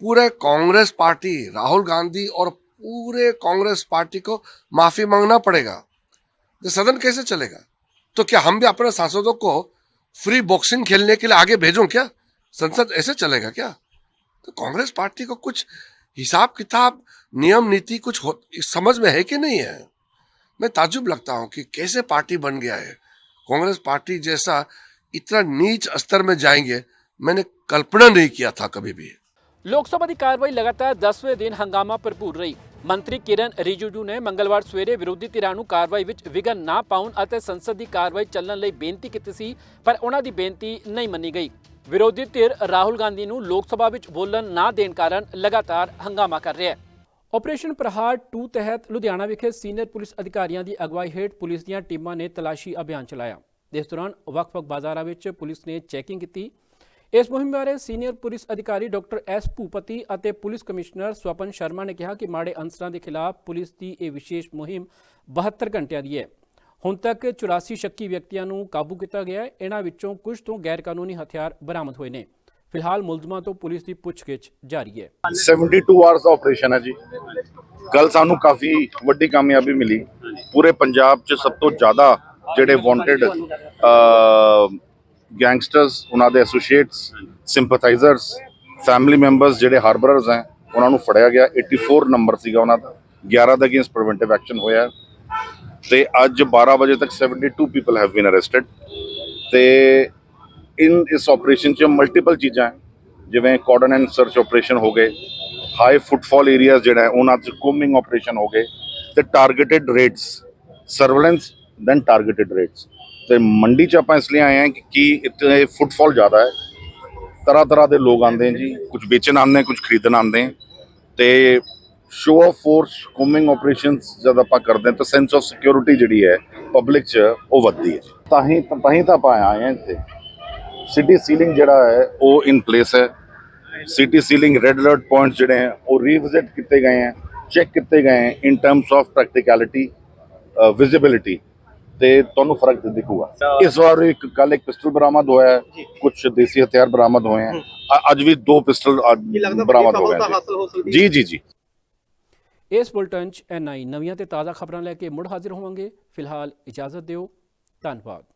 पूरे कांग्रेस पार्टी, राहुल गांधी और पूरे कांग्रेस पार्टी को माफ़ी मांगना पड़ेगा। तो सदन कैसे चलेगा? तो क्या हम भी अपने सांसदों को फ्री बॉक्सिंग खेलने के लिए आगे भेजो क्या? संसद ऐसे चलेगा क्या? तो कांग्रेस पार्टी को कुछ हिसाब किताब नियम नीति कुछ हो, समझ में है कि नहीं है? मैं ताजुब लगता हूँ कि कैसे पार्टी बन गया है। कांग्रेस पार्टी जैसा इतना नीच स्तर में जाएँगे मैंने कल्पना नहीं किया था कभी भी। लोकसभा की कार्रवाई लगातार दसवें दिन हंगामा भरपूर रही। ਮੰਤਰੀ ਕਿਰਨ ਰਿਜਿਜੂ ਨੇ ਮੰਗਲਵਾਰ ਸਵੇਰੇ ਵਿਰੋਧੀ ਧਿਰਾਂ ਨੂੰ ਕਾਰਵਾਈ ਵਿੱਚ ਵਿਘਨ ਨਾ ਪਾਉਣ ਅਤੇ ਸੰਸਦ ਦੀ ਕਾਰਵਾਈ ਚੱਲਣ ਲਈ ਬੇਨਤੀ ਕੀਤੀ ਸੀ, ਪਰ ਉਹਨਾਂ ਦੀ ਬੇਨਤੀ ਨਹੀਂ ਮੰਨੀ ਗਈ। ਵਿਰੋਧੀ ਧਿਰ ਰਾਹੁਲ ਗਾਂਧੀ ਨੂੰ ਲੋਕ ਸਭਾ ਵਿੱਚ ਬੋਲਣ ਨਾ ਦੇਣ ਕਾਰਨ ਲਗਾਤਾਰ ਹੰਗਾਮਾ ਕਰ ਰਿਹਾ ਹੈ। ਆਪਰੇਸ਼ਨ ਪ੍ਰਹਾਰ 2 ਤਹਿਤ ਲੁਧਿਆਣਾ ਵਿਖੇ ਸੀਨੀਅਰ ਪੁਲਿਸ ਅਧਿਕਾਰੀਆਂ ਦੀ ਅਗਵਾਈ ਹੇਠ ਪੁਲਿਸ ਦੀਆਂ ਟੀਮਾਂ ਨੇ ਤਲਾਸ਼ੀ ਅਭਿਆਨ ਚਲਾਇਆ। ਇਸ ਦੌਰਾਨ ਵੱਖ-ਵੱਖ ਬਾਜ਼ਾਰਾਂ ਵਿੱਚ ਪੁਲਿਸ ਨੇ ਚੈਕਿੰਗ ਕੀਤੀ ਇਸ ਮੁਹਿੰਮ ਬਾਰੇ ਸੀਨੀਅਰ ਪੁਲਿਸ ਅਧਿਕਾਰੀ ਡਾਕਟਰ ਐਸ ਭੂਪਤੀ ਅਤੇ ਪੁਲਿਸ ਕਮਿਸ਼ਨਰ ਸਵਪਨ ਸ਼ਰਮਾ ਨੇ ਕਿਹਾ ਕਿ ਮਾੜੇ ਅਨਸਰਾਂ ਦੇ ਖਿਲਾਫ ਪੁਲਿਸ ਦੀ ਇਹ ਵਿਸ਼ੇਸ਼ ਮੁਹਿੰਮ 72 ਘੰਟਿਆਂ ਦੀ ਹੈ। ਹੁਣ ਤੱਕ 84 ਸ਼ੱਕੀ ਵਿਅਕਤੀਆਂ ਨੂੰ ਕਾਬੂ ਕੀਤਾ ਗਿਆ ਹੈ। ਇਹਨਾਂ ਵਿੱਚੋਂ ਕੁਝ ਤੋਂ ਗੈਰ ਕਾਨੂੰਨੀ ਹਥਿਆਰ ਬਰਾਮਦ ਹੋਏ ਨੇ। ਫਿਲਹਾਲ ਮੁਲਜ਼ਮਾਂ ਤੋਂ ਪੁਲਿਸ ਦੀ ਪੁੱਛਗਿੱਛ ਜਾਰੀ ਹੈ। 72 ਆਵਰਸ ਆਪਰੇਸ਼ਨ ਹੈ ਜੀ। ਕੱਲ ਸਾਨੂੰ ਕਾਫੀ ਵੱਡੀ ਕਾਮਯਾਬੀ ਮਿਲੀ। ਪੂਰੇ ਪੰਜਾਬ 'ਚ ਸਭ ਤੋਂ ਜ਼ਿਆਦਾ ਜਿਹੜੇ ਵਾਂਟਡ ਗੈਂਗਸਟਰਸ ਉਹਨਾਂ ਦੇ ਐਸੋਸੀਏਟਸ ਸਿੰਪਥਾਈਜ਼ਰਸ ਫੈਮਿਲੀ ਮੈਂਬਰਸ ਜਿਹੜੇ ਹਾਰਬਰਰਸ ਹੈ, ਉਹਨਾਂ ਨੂੰ ਫੜਿਆ ਗਿਆ। 84 ਨੰਬਰ ਸੀਗਾ ਉਹਨਾਂ ਦਾ। 11 ਦਾ ਅਗੇਂਸਟ ਪ੍ਰੀਵੈਂਟਿਵ ਐਕਸ਼ਨ ਹੋਇਆ ਤੇ ਅੱਜ 12 ਵਜੇ ਤੱਕ 72 ਪੀਪਲ ਹੈਵ ਬੀਨ ਅਰੈਸਟਡ ਤੇ ਇਨ ਇਸ ਆਪਰੇਸ਼ਨ 'ਚ ਮਲਟੀਪਲ ਚੀਜ਼ਾਂ ਜਿਵੇਂ ਕਾਰਡਨ ਐਂਡ ਸਰਚ ਆਪਰੇਸ਼ਨ ਹੋ ਗਏ। ਹਾਈ ਫੁੱਟਫਾਲ ਏਰੀਆਜ਼ ਜਿਹੜਾ ਉਹਨਾਂ 'ਚ ਕੋਮਿੰਗ ਆਪਰੇਸ਼ਨ ਹੋ ਗਏ। ਤੇ targeted raids surveillance then targeted raids ਤੇ ਮੰਡੀ 'ਚ ਆਪਾਂ ਇਸ ਲਈ ਆਏ ਹਾਂ ਕਿ ਇੱਥੇ ਫੁੱਟਫਾਲ ਜ਼ਿਆਦਾ ਹੈ। ਤਰ੍ਹਾਂ ਤਰ੍ਹਾਂ ਦੇ ਲੋਕ ਆਉਂਦੇ ਹੈ ਜੀ, ਕੁਝ ਵੇਚਣ ਆਉਂਦੇ ਹੈ ਕੁਝ ਖਰੀਦਣ ਆਉਂਦੇ ਹੈ ਤੇ show of force coming operations ਜਦ ਆਪਾਂ ਕਰਦੇ ਹਾਂ ਤਾਂ ਸੈਂਸ ਆਫ ਸਿਕਿਉਰਿਟੀ ਜਿਹੜੀ ਹੈ ਪਬਲਿਕ 'ਚ ਉਹ ਵੱਧਦੀ ਹੈ ਤਾਂ ਹੀ ਤਾਂ ਹੀ ਤਾਂ ਆਪਾਂ ਆਏ ਹਾਂ ਇੱਥੇ। ਸਿਟੀ ਸੀਲਿੰਗ ਜਿਹੜਾ ਹੈ ਉਹ ਇਨ ਪਲੇਸ ਹੈ। City sealing red alert points ਜਿਹੜੇ ਹੈ ਉਹ ਰੀਵਿਜ਼ਿਟ ਕੀਤੇ ਗਏ ਹੈ ਚੈੱਕ ਕੀਤੇ ਗਏ ਹੈ in terms of practicality visibility ਤੇ ਤੁਹਾਨੂੰ ਫ਼ਰਕ ਦਿਖੂਗਾ। ਇਸ ਵਾਰ ਇੱਕ ਕੱਲ ਇੱਕ ਪਿਸਟਲ ਬਰਾਮਦ ਹੋਇਆ ਹੈ। ਕੁਝ ਦੇਸੀ ਹਥਿਆਰ ਬਰਾਮਦ ਹੋਏ ਹੈ। ਅ- ਅੱਜ ਵੀ ਦੋ ਪਿਸਟਲ ਬਰਾਮਦ ਹੋ ਗਏ ਜੀ। ਜੀ ਜੀ ਇਸ ਬੁਲਟਨ 'ਚ ਐਨਆਈ ਨਵੀਆਂ ਤੇ ਤਾਜ਼ਾ ਖਬਰਾਂ ਲੈ ਕੇ ਮੁੜ ਹਾਜ਼ਰ ਹੋਵਾਂਗੇ। ਫਿਲਹਾਲ ਇਜਾਜ਼ਤ ਦਿਓ। ਧੰਨਵਾਦ।